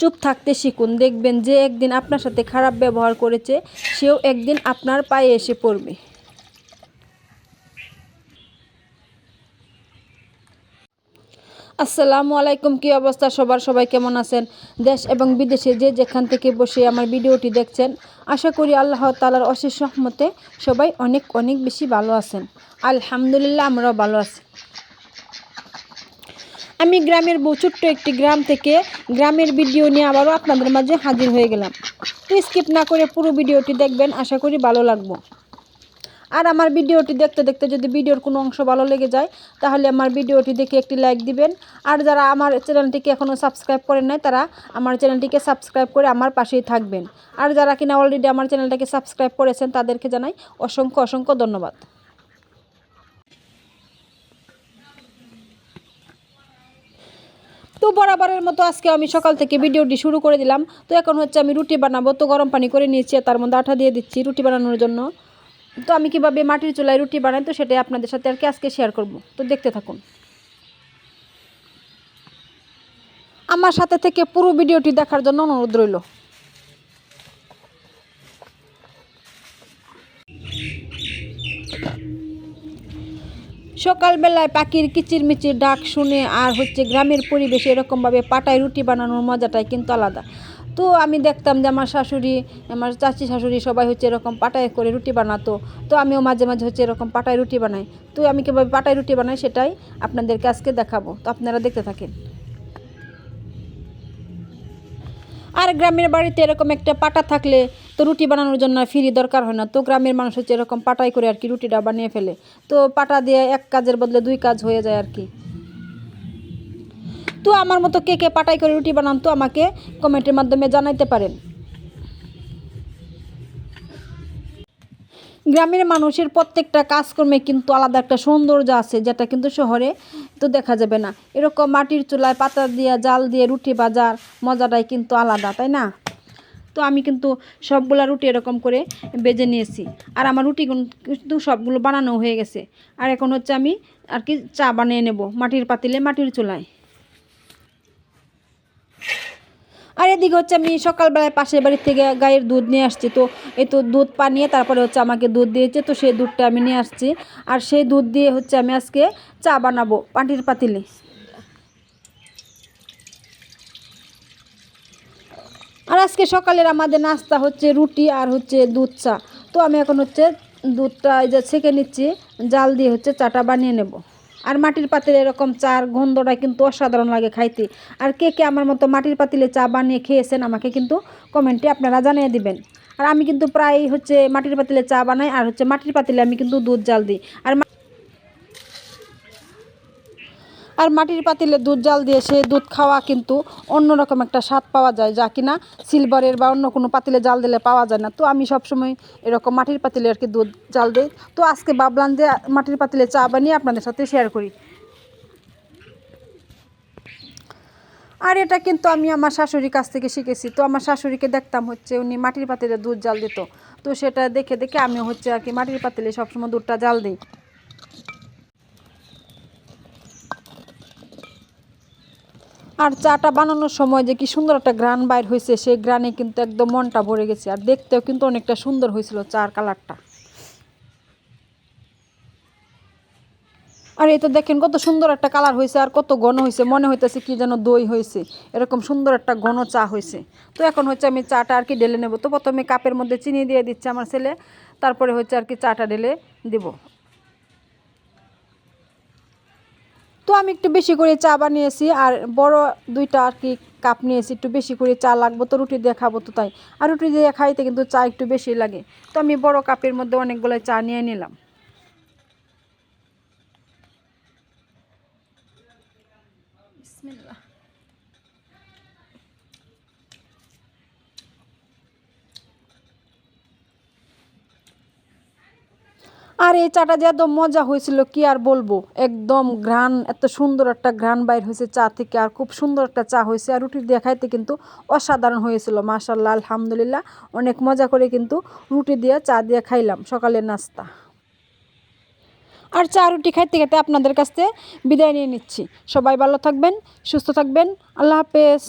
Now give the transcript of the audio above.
চুপ থাকতে শিখুন। দেখবেন যে একদিন আপনার সাথে খারাপ ব্যবহার করেছে, সেও একদিন আপনার পায়ে এসে পড়বে। আসসালামু আলাইকুম, কি অবস্থা সবার? সবাই কেমন আছেন? দেশ এবং বিদেশে যে যেখান থেকে বসে আমার ভিডিওটি দেখছেন, আশা করি আল্লাহ তালার অশেষ রহমতে সবাই অনেক অনেক বেশি ভালো আছেন। আলহামদুলিল্লাহ, আমরাও ভালো আছি। আমি গ্রামের বউ, ছোট্ট একটি গ্রাম থেকে গ্রামের ভিডিও নিয়ে আবারও আপনাদের মাঝে হাজির হয়ে গেলাম। তো স্কিপ না করে পুরো ভিডিওটি দেখবেন, আশা করি ভালো লাগবো। আর আমার ভিডিওটি দেখতে দেখতে যদি ভিডিওর কোনো অংশ ভালো লেগে যায়, তাহলে আমার ভিডিওটি দেখে একটি লাইক দিবেন। আর যারা আমার চ্যানেলটিকে এখনও সাবস্ক্রাইব করেন নাই, তারা আমার চ্যানেলটিকে সাবস্ক্রাইব করে আমার পাশেই থাকবেন। আর যারা কিনা অলরেডি আমার চ্যানেলটাকে সাবস্ক্রাইব করেছেন, তাদেরকে জানাই অসংখ্য অসংখ্য ধন্যবাদ। তো বরাবরের মতো আজকে আমি সকাল থেকে ভিডিওটি শুরু করে দিলাম। তো এখন হচ্ছে আমি রুটি বানাবো। তো গরম পানি করে নিয়েছি তার মধ্যে আঠা দিয়ে দিচ্ছি রুটি বানানোর জন্য। তো আমি কীভাবে মাটির চুলায় রুটি বানাই, তো সেটাই আপনাদের সাথে আর কি আজকে শেয়ার করব। তো দেখতে থাকুন। আমার সাথে থেকে পুরো ভিডিওটি দেখার জন্য অনুরোধ রইল। সকালবেলায় পাখির কিচিরমিচির ডাক শুনে আর হচ্ছে গ্রামের পরিবেশে এরকমভাবে পাটায় রুটি বানানোর মজাটাই কিন্তু আলাদা। তো আমি দেখতাম যে আমার শাশুড়ি, আমার চাচি শাশুড়ি সবাই হচ্ছে এরকম পাটায় করে রুটি বানাতো। তো আমিও মাঝে মাঝে হচ্ছে এরকম পাটায় রুটি বানাই। তো আমি কীভাবে পাটায় রুটি বানাই সেটাই আপনাদেরকে আজকে দেখাবো। তো আপনারা দেখতে থাকেন। আর গ্রামের বাড়িতে এরকম একটা পাটা থাকলে তো রুটি বানানোর জন্য ফ্রি দরকার হয় না। তো গ্রামের মানুষ হচ্ছে এরকম পাটাই করে আর কি রুটিটা বানিয়ে ফেলে। তো পাটা দিয়ে এক কাজের বদলে দুই কাজ হয়ে যায় আর কি। তো আমার মতো কে কে পাটাই করে রুটি বানান তো আমাকে কমেন্টের মাধ্যমে জানাইতে পারেন। গ্রামের মানুষের প্রত্যেকটা কাজকর্মে কিন্তু আলাদা একটা সৌন্দর্য আছে, যেটা কিন্তু শহরে তো দেখা যাবে না। এরকম মাটির চুলায় পাতা দিয়ে, জাল দিয়ে রুটি বাজার মজাটাই কিন্তু আলাদা, তাই না? তো আমি কিন্তু সবগুলা রুটি এরকম করে বেজে নিয়েছি। আর আমার রুটি কিন্তু সবগুলো বানানো হয়ে গেছে। আর এখন হচ্ছে আমি আর কি চা বানিয়ে নেব মাটির পাতিলে, মাটির চুলায়। আর এদিকে হচ্ছে আমি সকালবেলায় পাশের বাড়ির থেকে গায়ের দুধ নিয়ে আসছি। তো এই তো দুধ পানিয়ে তারপরে হচ্ছে আমাকে দুধ দিয়েছে, তো সেই দুধটা আমি নিয়ে আসছি। আর সেই দুধ দিয়ে হচ্ছে আমি আজকে চা বানাবো পাটির পাতিলে। আর আজকে সকালের আমাদের নাস্তা হচ্ছে রুটি আর হচ্ছে দুধ চা। তো আমি এখন হচ্ছে দুধটা এই যে ছেঁকে নিচ্ছি, জাল দিয়ে হচ্ছে চাটা বানিয়ে নেব। আর মাটির পাতিলে এরকম চার গন্ধটা কিন্তু অসাধারণ লাগে খাইতে। আর কে কে আমার মতো মাটির পাতিলে চা বানিয়ে খেয়েছেন আমাকে কিন্তু কমেন্টে আপনারা জানিয়ে দিবেন। আর আমি কিন্তু প্রায় হচ্ছে মাটির পাতিলে চা বানাই, আর হচ্ছে মাটির পাতিলে আমি কিন্তু দুধ জাল দিই। আর আর মাটির পাতিলে দুধ জাল দিয়ে সেই দুধ খাওয়া কিন্তু অন্যরকম একটা স্বাদ পাওয়া যায়, যা কিনা সিলভারের বা অন্য কোনো পাতিলে জাল দিলে পাওয়া যায় না। তো আমি সবসময় এরকম মাটির পাতিলে আর কি দুধ জাল দিই। তো আজকে ভাবলাম যে মাটির পাতিলে চা বানিয়ে আপনাদের সাথে শেয়ার করি। আর এটা কিন্তু আমি আমার শাশুড়ির কাছ থেকে শিখেছি। তো আমার শাশুড়িকে দেখতাম হচ্ছে উনি মাটির পাতিলে দুধ জাল দিত। তো সেটা দেখে দেখে আমিও হচ্ছে আর কি মাটির পাতিলে সবসময় দুধটা জাল দিই। আর চাটা বানানোর সময় যে কি সুন্দর একটা গ্রান বাইর হয়েছে, সেই গ্রানে কিন্তু একদম মনটা ভরে গেছে। আর দেখতেও কিন্তু অনেকটা সুন্দর হয়েছিল চার কালারটা। আর এই তো দেখেন কত সুন্দর একটা কালার হয়েছে আর কত ঘন হয়েছে, মনে হইতেছে কি যেন দই হয়েছে, এরকম সুন্দর একটা ঘন চা হয়েছে। তো এখন হচ্ছে আমি চাটা আর কি ঢেলে নেব। তো প্রথমে কাপের মধ্যে চিনি দিয়ে দিচ্ছে আমার ছেলে, তারপরে হচ্ছে আর কি চাটা ঢেলে দিব। তো আমি একটু বেশি করে চা বানিয়েছি আর বড় দুইটা আর কি কাপ নিয়েছি, একটু বেশি করে চা লাগবো তো রুটি দিয়ে খাব তো তাই। আর রুটি দিয়ে খাইতে কিন্তু চা একটু বেশি লাগে। তো আমি বড় কাপের মধ্যে অনেকগুলো চা নিয়ে নিলাম। আর, এই চাটা যে এত মজা হয়েছিল, কি আর বলব? একদম ঘ্রাণ, এত সুন্দর একটা ঘ্রাণ বাইর হয়েছে চা থেকে, আর খুব সুন্দর একটা চা হয়েছে, আর রুটি দিয়ে খাইতে কিন্তু অসাধারণ হয়েছিল মাশাল্লাহ আলহামদুলিল্লাহ, অনেক মজা করে কিন্তু রুটি দিয়ে চা দিয়ে খাইলাম, সকালের নাস্তা। আর চা, রুটি খাইতে খাইতে আপনাদের কাছ থেকে বিদায় নিয়ে নিচ্ছি। সবাই ভালো থাকবেন, সুস্থ থাকবেন, আল্লাহ হাফেজ।